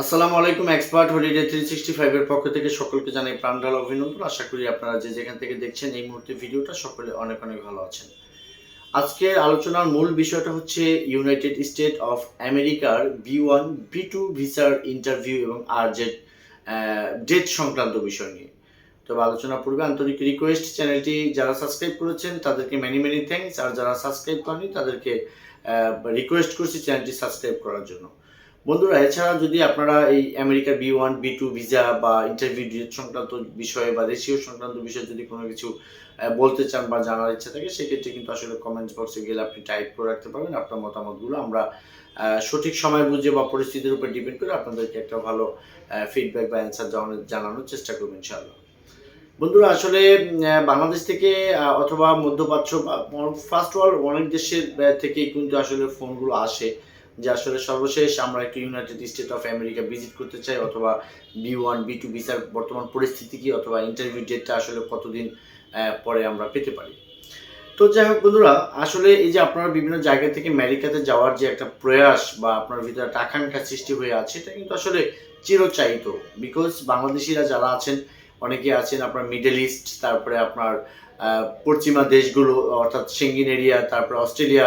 আসসালামু আলাইকুম expert holiday three sixty ফাইভের পক্ষ থেকে সকলকে জানাই প্রাণঢাল অভিনন্দন। আশা করি আপনারা যে যেখান থেকে দেখছেন এই মুহূর্তে ভিডিওটা সকলে অনেক অনেক ভালো আছেন। আজকের আলোচনার মূল বিষয়টা হচ্ছে ইউনাইটেড স্টেট অফ আমেরিকার বি ওয়ান বি টু ভিসার ইন্টারভিউ এবং আর জেড ডেট সংক্রান্ত বিষয় নিয়ে। তবে আলোচনা পূর্বে আন্তরিক রিকোয়েস্ট চ্যানেলটি যারা সাবস্ক্রাইব করেছেন তাদেরকে মেনি মেনি থ্যাঙ্কস আর যারা সাবস্ক্রাইব করেনি তাদেরকে রিকোয়েস্ট করছি চ্যানেলটি সাবস্ক্রাইব করার জন্য। বন্ধুরা এছাড়া যদি আপনারা এই America B one, B two visa বা ইন্টারভিউ ডেট সংক্রান্ত বিষয়ে বা রেশিও সংক্রান্ত বিষয়ে যদি কোনো কিছু বলতে চান বা জানার ইচ্ছা থাকে, সেক্ষেত্রে কিন্তু আসলে কমেন্টস বক্সে গেলে আপনি টাইপ করে রাখতে পারবেন। আপনার মতামতগুলো আমরা সঠিক সময় বুঝে বা পরিস্থিতির উপর ডিপেন্ড করে আপনাদেরকে একটা ভালো ফিডব্যাক বা অ্যান্সার জানানোর চেষ্টা করব ইনশাআল্লাহ। বন্ধুরা, আসলে বাংলাদেশ থেকে অথবা মধ্যপ্রাচ্য বা ফার্স্ট ওয়ার্ল্ড অনেক দেশের থেকেই কিন্তু আসলে ফোনগুলো আসে। যে আসলে সর্বশেষ আমরা একটু United State of America visit করতে চাই, অথবা বি ওয়ান বি টু ভিসার বর্তমান পরিস্থিতি কি, অথবা ইন্টারভিউ ডেটটা আসলে কতদিন পরে আমরা পেতে পারি। তো যাই হোক বন্ধুরা, আসলে এই যে আপনারা বিভিন্ন জায়গা থেকে আমেরিকাতে যাওয়ার যে একটা প্রয়াস বা আপনার ভিতরে একটা আকাঙ্ক্ষা সৃষ্টি হয়ে আছে, এটা কিন্তু আসলে চিরচাহিত বিকজ বাংলাদেশিরা যারা আছেন, অনেকে আছেন আপনার মিডল ইস্ট তারপরে আপনার পশ্চিমা দেশগুলো, অর্থাৎ সেঙ্গিন এরিয়া তারপরে অস্ট্রেলিয়া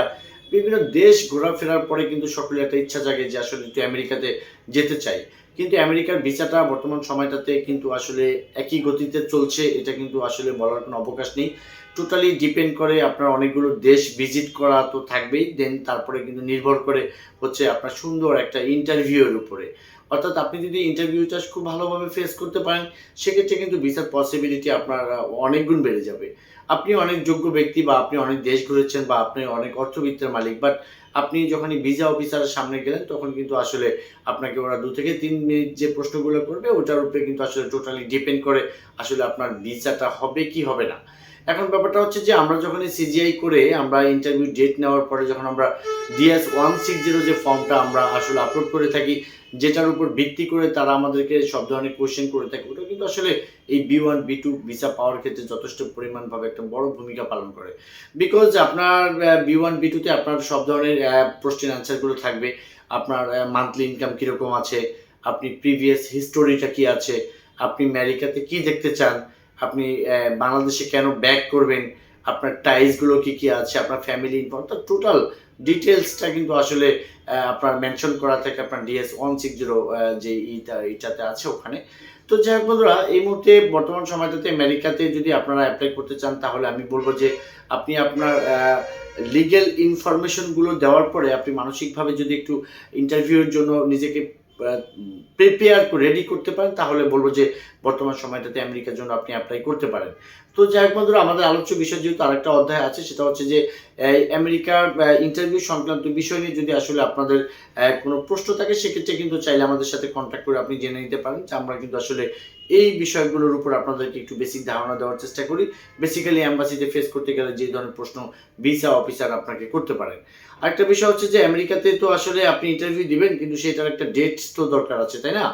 বিভিন্ন দেশ ঘোরাফেরার পরে কিন্তু সকলে একটা ইচ্ছা জাগে যে আসলে একটু আমেরিকাতে যেতে চাই। কিন্তু আমেরিকার ভিসাটা বর্তমান সময়টাতে কিন্তু আসলে একই গতিতে চলছে, এটা কিন্তু আসলে বলার কোনো অবকাশ নেই। টোটালি ডিপেন্ড করে আপনার অনেকগুলো দেশ ভিজিট করা তো থাকবেই দেন তারপরে কিন্তু নির্ভর করে হচ্ছে আপনার সুন্দর একটা ইন্টারভিউয়ের উপরে। অর্থাৎ আপনি যদি ইন্টারভিউটা খুব ভালোভাবে ফেস করতে পারেন, সেক্ষেত্রে কিন্তু ভিসার পসিবিলিটি আপনার অনেক গুণ বেড়ে যাবে। আপনি অনেক যোগ্য ব্যক্তি বা আপনি অনেক দেশ ঘুরেছেন বা আপনি অনেক অর্থবিত্তের মালিক বাট আপনি যখনই ভিসা অফিসারের সামনে গেলেন, তখন কিন্তু আসলে আপনাকে ওরা দু থেকে তিন মিনিট যে প্রশ্নগুলো করবে, ওটার উপরে কিন্তু আসলে টোটালি ডিপেন্ড করে আসলে আপনার ভিসাটা হবে কি হবে না। এখন ব্যাপারটা হচ্ছে যে আমরা যখন সিজিআই করে আমরা ইন্টারভিউ ডেট নেওয়ার পরে যখন আমরা ডিএস ওয়ান সিক্স জিরো যে ফর্মটা আমরা আসলে আপলোড করে থাকি, যেটার উপর ভিত্তি করে তারা আমাদেরকে সব ধরনের কোশ্চেন করে থাকে, ওটা কিন্তু আসলে এই B one B two visa পাওয়ার ক্ষেত্রে যথেষ্ট পরিমাণভাবে একটা বড় ভূমিকা পালন করে। বিকজ আপনার বি ওয়ান বি টুতে আপনার সব ধরনের প্রশ্নের অ্যান্সারগুলো থাকবে। আপনার মান্থলি ইনকাম কীরকম আছে, আপনি প্রিভিয়াস হিস্টোরিটা কি আছে, আপনি আমেরিকাতে কি দেখতে চান আপনি বাংলাদেশে কেন ব্যাক করবেন? আপনার টাইসগুলো কি কি আছে? আপনার ফ্যামিলি অর্থাৎ টোটাল ডিটেলসটা কিন্তু আসলে আপনার মেনশন করা থাকে আপনার ডিএস ওয়ান সিক্স জিরো যে ইটা, ইটাতে আছে ওখানে। তো যাই হোক বন্ধুরা, এই মুহূর্তে বর্তমান সময়টাতে আমেরিকাতে যদি আপনারা অ্যাপ্লাই করতে চান, তাহলে আমি বলব যে আপনি আপনার লিগেল ইনফরমেশনগুলো দেওয়ার পরে আপনি মানসিকভাবে যদি একটু ইন্টারভিউর জন্য নিজেকে প্রিপেয়ার রেডি করতে পারেন, তাহলে বলব যে বর্তমান সময়টাতে আমেরিকার জন্য আপনি অ্যাপ্লাই করতে পারেন। তো যাই হোক বন্ধুরা, আমাদের আলোচ্য বিষয় যেহেতু আরেকটা অধ্যায় আছে, সেটা হচ্ছে যে আমেরিকার ইন্টারভিউ সংক্রান্ত বিষয় নিয়ে যদি আসলে আপনাদের কোনো প্রশ্ন থাকে, সেক্ষেত্রে কিন্তু চাইলে আমাদের সাথে কন্ট্যাক্ট করে আপনি জেনে নিতে পারেন। যে আমরা কিন্তু আসলে এই বিষয়গুলোর উপর আপনাদেরকে একটু বেসিক ধারণা দেওয়ার চেষ্টা করি। বেসিক্যালি অ্যাম্বাসিতে ফেস করতে গেলে যে ধরনের প্রশ্ন ভিসা অফিসার আপনাকে করতে পারেন। আরেকটা বিষয় হচ্ছে যে, আমেরিকাতে তো আসলে আপনি ইন্টারভিউ দিবেন, কিন্তু সেটার একটা ডেট তো দরকার আছে, তাই না?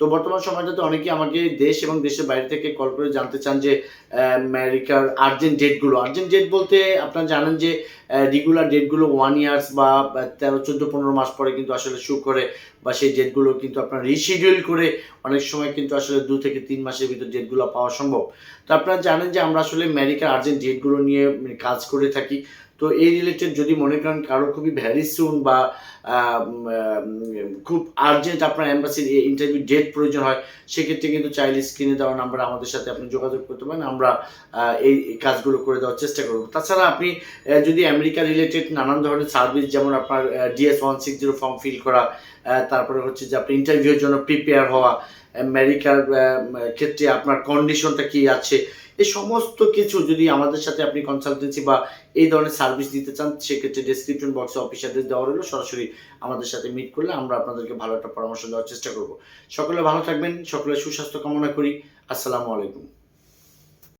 তো বর্তমান সময়টাতে অনেকেই আমাকে দেশ এবং দেশের বাইরে থেকে কল করে জানতে চান যে আমেরিকার আর্জেন্ট ডেটগুলো আর্জেন্ট ডেট বলতে আপনারা জানেন যে রেগুলার ডেটগুলো ওয়ান ইয়ার্স বা তেরো, চোদ্দ, পনেরো মাস পরে কিন্তু আসলে শু করে বা সেই ডেটগুলো কিন্তু আপনার রিশিডিউল করে অনেক সময় কিন্তু আসলে দু থেকে তিন মাসের ভিতর ডেটগুলো পাওয়া সম্ভব। তো আপনারা জানেন যে আমরা আসলে আমেরিকার আর্জেন্ট ডেটগুলো নিয়ে কাজ করে থাকি। তো এই রিলেটেড যদি মনে করেন কারও খুবই ভ্যারি সুন বা খুব আর্জেন্ট আপনার অ্যাম্বাসির ইন্টারভিউ ডেট প্রয়োজন হয়, সেক্ষেত্রে কিন্তু চাইলে স্ক্রিনে দেওয়া নাম্বারে আমাদের সাথে আপনি যোগাযোগ করতে পারেন, আমরা এই এই কাজগুলো করে দেওয়ার চেষ্টা করব। তাছাড়া আপনি যদি আমেরিকা রিলেটেড নানান ধরনের সার্ভিস যেমন আপনার DS one six zero form fill করা তারপরে হচ্ছে যে আপনি ইন্টারভিউর জন্য প্রিপেয়ার হওয়া, আমেরিকার ক্ষেত্রে আপনার কন্ডিশনটা কি আছে এই সমস্ত কিছু যদি আমাদের সাথে আপনি কনসালটেন্সি বা এই ধরনের সার্ভিস দিতে চান, সেক্ষেত্রে ডিসক্রিপশন বক্সে অফিসারদের দেওয়া রইল। সরাসরি আমাদের সাথে মিট করলে আমরা আপনাদেরকে ভালো একটা পরামর্শ দেওয়ার চেষ্টা করব। সকলে ভালো থাকবেন সকলে সুস্বাস্থ্য কামনা করি। আসসালামু আলাইকুম।